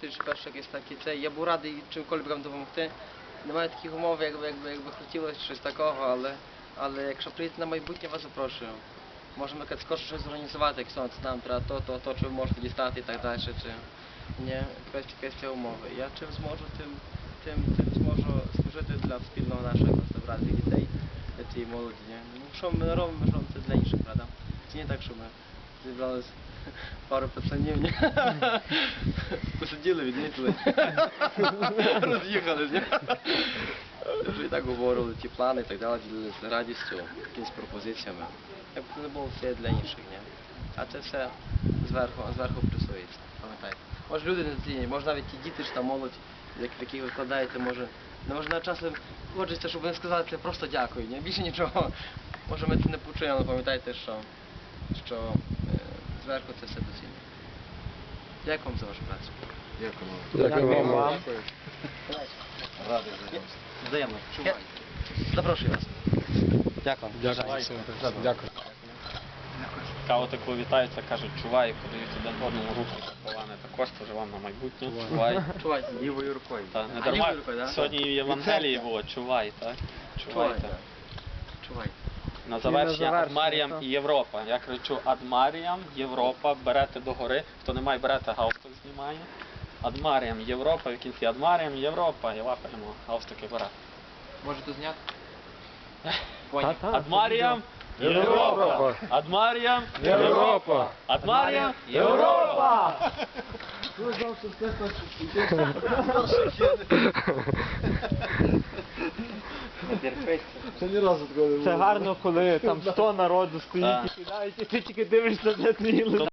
czy perszek jest takie te, ja był rady czymkolwiek bym domów. Nie no mają takich umów, jakby, jakby, jakby chciałeś coś takiego, ale, ale jak przyjdzie na moje butnie, was zaproszę. Możemy jak skoczyć coś zorganizować, jak są, tam trzeba to, to, to, czy może dostać i tak dalej, czy nie, kwestia, kwestia umowy. Ja czym zmożę, tym, tym, tym zmożę służyć dla wspólnego naszego, w razie tej, tej młodzi, nie? Muszą, my robimy, że dla nich, prawda? Nie tak, że my. Зібрались пару пацанів, ні? посиділи, відмітили, роз'їхались, ні? Вже і так говорили ті плани і так далі, ділилися радістю, якимись пропозиціями. Як б не було все для інших, ні? А це все зверху, зверху присується, пам'ятайте. Може люди не зацінюють, може навіть ті діти ж та молодь, як яких ви вкладаєте, може, не можна часом хочеться, щоб вони сказали це просто дякую, ні? більше нічого. Може ми це не почуємо, але пам'ятайте, що, що зверху це все доцінює. Дякую вам за вашу працю. Дякую вам. Радий знайомитися. Взаємно. Запрошую вас. Дякую. Дякую. Дякую. Цікаво так вітаються, кажуть, чувай, подають один одному руку, Паване, також теж вам на майбутнє. Чувай. Чувайте. Лівою рукою. Та, не дарма. Сьогодні в Євангелії було чувай, так? Чувайте. Чувайте. Чувайте. На завершення Адмаріям і Європа. Я кричу Адмаріям, Європа, берете догори. Хто не має, берете галстук знімає. Адмаріям, Європа, в кінці Адмаріям, Європа, і лапаємо галстуки бере. Можете зняти? Адмаріям, Європа! Адмаріям, Європа! Адмаріям, Європа! Це не разок це гарно, коли там 100 народу стоїть і кидають, і ти тільки дивишся, де твій